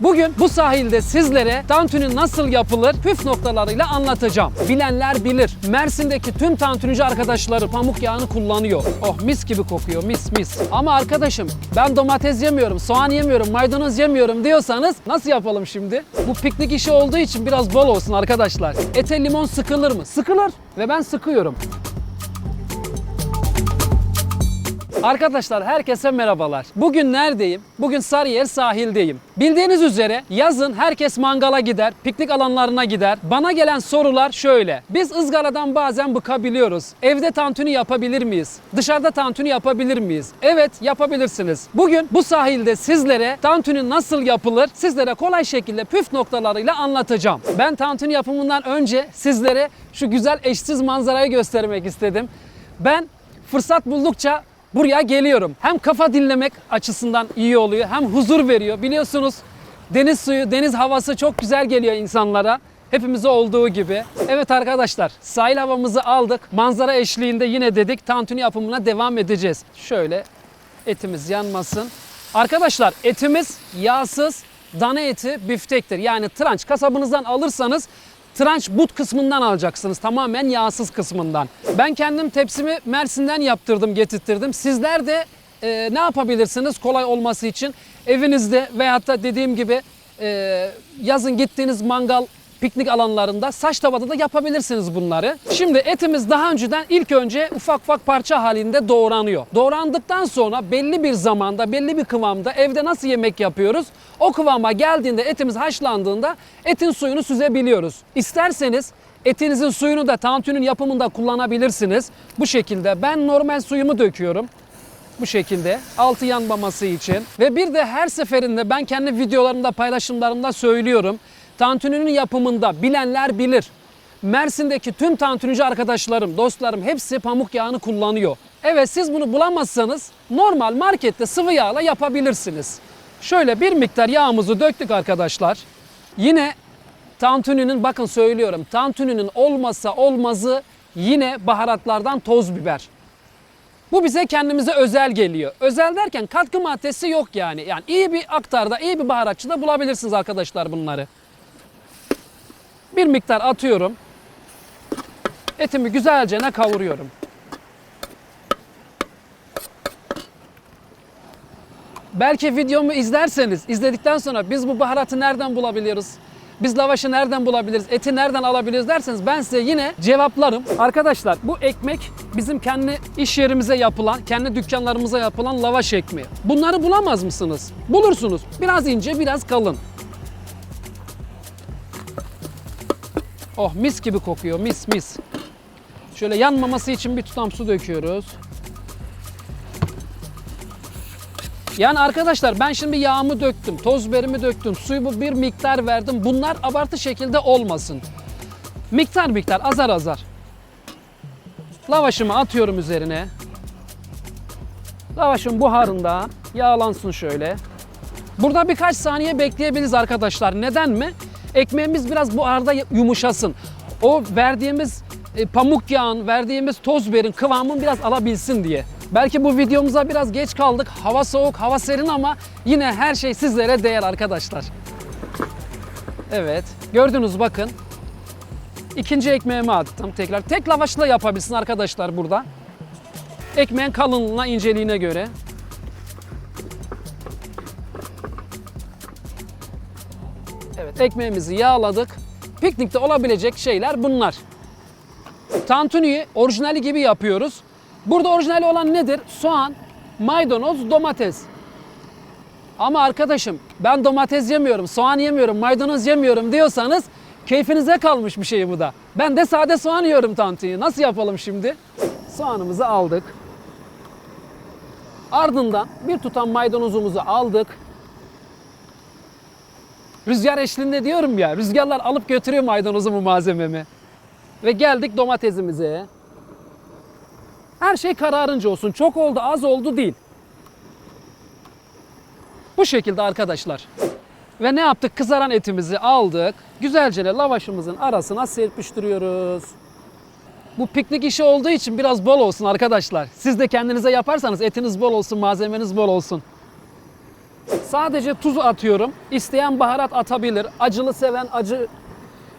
Bugün bu sahilde sizlere tantuni nasıl yapılır püf noktalarıyla anlatacağım. Bilenler bilir. Mersin'deki tüm tantunici arkadaşları pamuk yağını kullanıyor. Oh mis gibi kokuyor mis mis. Ama arkadaşım ben domates yemiyorum, soğan yemiyorum, maydanoz yemiyorum diyorsanız nasıl yapalım şimdi? Bu piknik işi olduğu için biraz bol olsun arkadaşlar. Ete limon sıkılır mı? Sıkılır ve ben sıkıyorum. Arkadaşlar herkese merhabalar. Bugün neredeyim? Bugün Sarıyer sahildeyim. Bildiğiniz üzere yazın herkes mangala gider, piknik alanlarına gider. Bana gelen sorular şöyle. Biz ızgaradan bazen bıkabiliyoruz. Evde tantuni yapabilir miyiz? Dışarıda tantuni yapabilir miyiz? Evet yapabilirsiniz. Bugün bu sahilde sizlere tantuni nasıl yapılır sizlere kolay şekilde püf noktalarıyla anlatacağım. Ben tantuni yapımından önce sizlere şu güzel eşsiz manzarayı göstermek istedim. Ben fırsat buldukça buraya geliyorum. Hem kafa dinlemek açısından iyi oluyor hem huzur veriyor. Biliyorsunuz deniz suyu, deniz havası çok güzel geliyor insanlara. Hepimize olduğu gibi. Evet arkadaşlar sahil havamızı aldık. Manzara eşliğinde yine dedik tantuni yapımına devam edeceğiz. Şöyle etimiz yanmasın. Arkadaşlar etimiz yağsız dana eti biftektir. Yani tranç kasabınızdan alırsanız tranç but kısmından alacaksınız. Tamamen yağsız kısmından. Ben kendim tepsimi Mersin'den yaptırdım, getirttirdim. Sizler de e, ne yapabilirsiniz kolay olması için? Evinizde veyahut da dediğim gibi e, yazın gittiğiniz mangal piknik alanlarında saç tavada da yapabilirsiniz bunları. Şimdi etimiz daha önceden ilk önce ufak ufak parça halinde doğranıyor. Doğrandıktan sonra belli bir zamanda, belli bir kıvamda evde nasıl yemek yapıyoruz? O kıvama geldiğinde etimiz haşlandığında etin suyunu süzebiliyoruz. İsterseniz etinizin suyunu da tantuninin yapımında kullanabilirsiniz. Bu şekilde ben normal suyumu döküyorum bu şekilde altı yanmaması için ve bir de her seferinde ben kendi videolarımda paylaşımlarımda söylüyorum. Tantuninin yapımında bilenler bilir. Mersin'deki tüm tantunici arkadaşlarım, dostlarım hepsi pamuk yağını kullanıyor. Evet siz bunu bulamazsanız normal markette sıvı yağla yapabilirsiniz. Şöyle bir miktar yağımızı döktük arkadaşlar. Yine tantuninin bakın söylüyorum tantuninin olmasa olmazı yine baharatlardan toz biber. Bu bize kendimize özel geliyor. Özel derken katkı maddesi yok yani. Yani iyi bir aktarda, iyi bir baharatçıda bulabilirsiniz arkadaşlar bunları. Bir miktar atıyorum. Etimi güzelce ne kavuruyorum. Belki videomu izlerseniz, izledikten sonra biz bu baharatı nereden bulabiliyoruz? Biz lavaşı nereden bulabiliriz? Eti nereden alabiliriz derseniz ben size yine cevaplarım. Arkadaşlar bu ekmek bizim kendi iş yerimize yapılan, kendi dükkanlarımıza yapılan lavaş ekmeği. Bunları bulamaz mısınız? Bulursunuz. Biraz ince, biraz kalın. Oh mis gibi kokuyor, mis mis. Şöyle yanmaması için bir tutam su döküyoruz. Yani arkadaşlar ben şimdi yağımı döktüm, toz biberimi döktüm, suyu bir miktar verdim. Bunlar abartı şekilde olmasın. Miktar miktar, azar azar. Lavaşımı atıyorum üzerine. Lavaşın buharında yağlansın şöyle. Burada birkaç saniye bekleyebiliriz arkadaşlar. Neden mi? Ekmeğimiz biraz buharda yumuşasın. O verdiğimiz e, pamuk yağın, verdiğimiz toz biberin kıvamını biraz alabilsin diye. Belki bu videomuza biraz geç kaldık. Hava soğuk, hava serin ama yine her şey sizlere değer arkadaşlar. Evet, gördünüz bakın. İkinci ekmeğimi attım tekrar. Tek lavaşla yapabilirsin arkadaşlar burada. Ekmeğin kalınlığına, inceliğine göre. Ekmeğimizi yağladık. Piknikte olabilecek şeyler bunlar. Tantuniyi orijinali gibi yapıyoruz. Burada orijinali olan nedir? Soğan, maydanoz, domates. Ama arkadaşım ben domates yemiyorum, soğan yemiyorum, maydanoz yemiyorum diyorsanız keyfinize kalmış bir şey bu da. Ben de sade soğan yiyorum tantuniyi. Nasıl yapalım şimdi? Soğanımızı aldık. Ardından bir tutam maydanozumuzu aldık. Rüzgar eşliğinde diyorum ya, rüzgarlar alıp götürüyor maydanozumu malzememi. Ve geldik domatesimize. Her şey kararınca olsun. Çok oldu, az oldu değil. Bu şekilde arkadaşlar. Ve ne yaptık? Kızaran etimizi aldık. Güzelce lavaşımızın arasına serpiştiriyoruz. Bu piknik işi olduğu için biraz bol olsun arkadaşlar. Siz de kendinize yaparsanız etiniz bol olsun, malzemeniz bol olsun. Sadece tuz atıyorum. İsteyen baharat atabilir. Acılı seven acı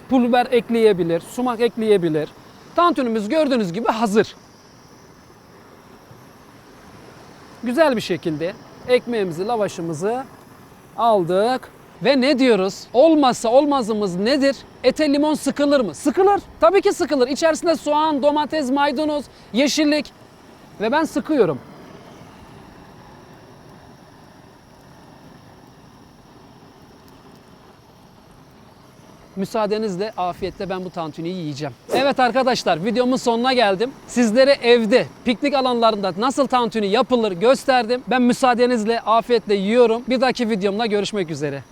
pul biber ekleyebilir. Sumak ekleyebilir. Tantunimiz gördüğünüz gibi hazır. Güzel bir şekilde ekmeğimizi, lavaşımızı aldık. Ve ne diyoruz? Olmazsa olmazımız nedir? Ete limon sıkılır mı? Sıkılır. Tabii ki sıkılır. İçerisinde soğan, domates, maydanoz, yeşillik. Ve ben sıkıyorum. Müsaadenizle afiyetle ben bu tantuniyi yiyeceğim. Evet arkadaşlar videomun sonuna geldim. Sizlere evde piknik alanlarında nasıl tantuni yapılır gösterdim. Ben müsaadenizle afiyetle yiyorum. Bir dahaki videomda görüşmek üzere.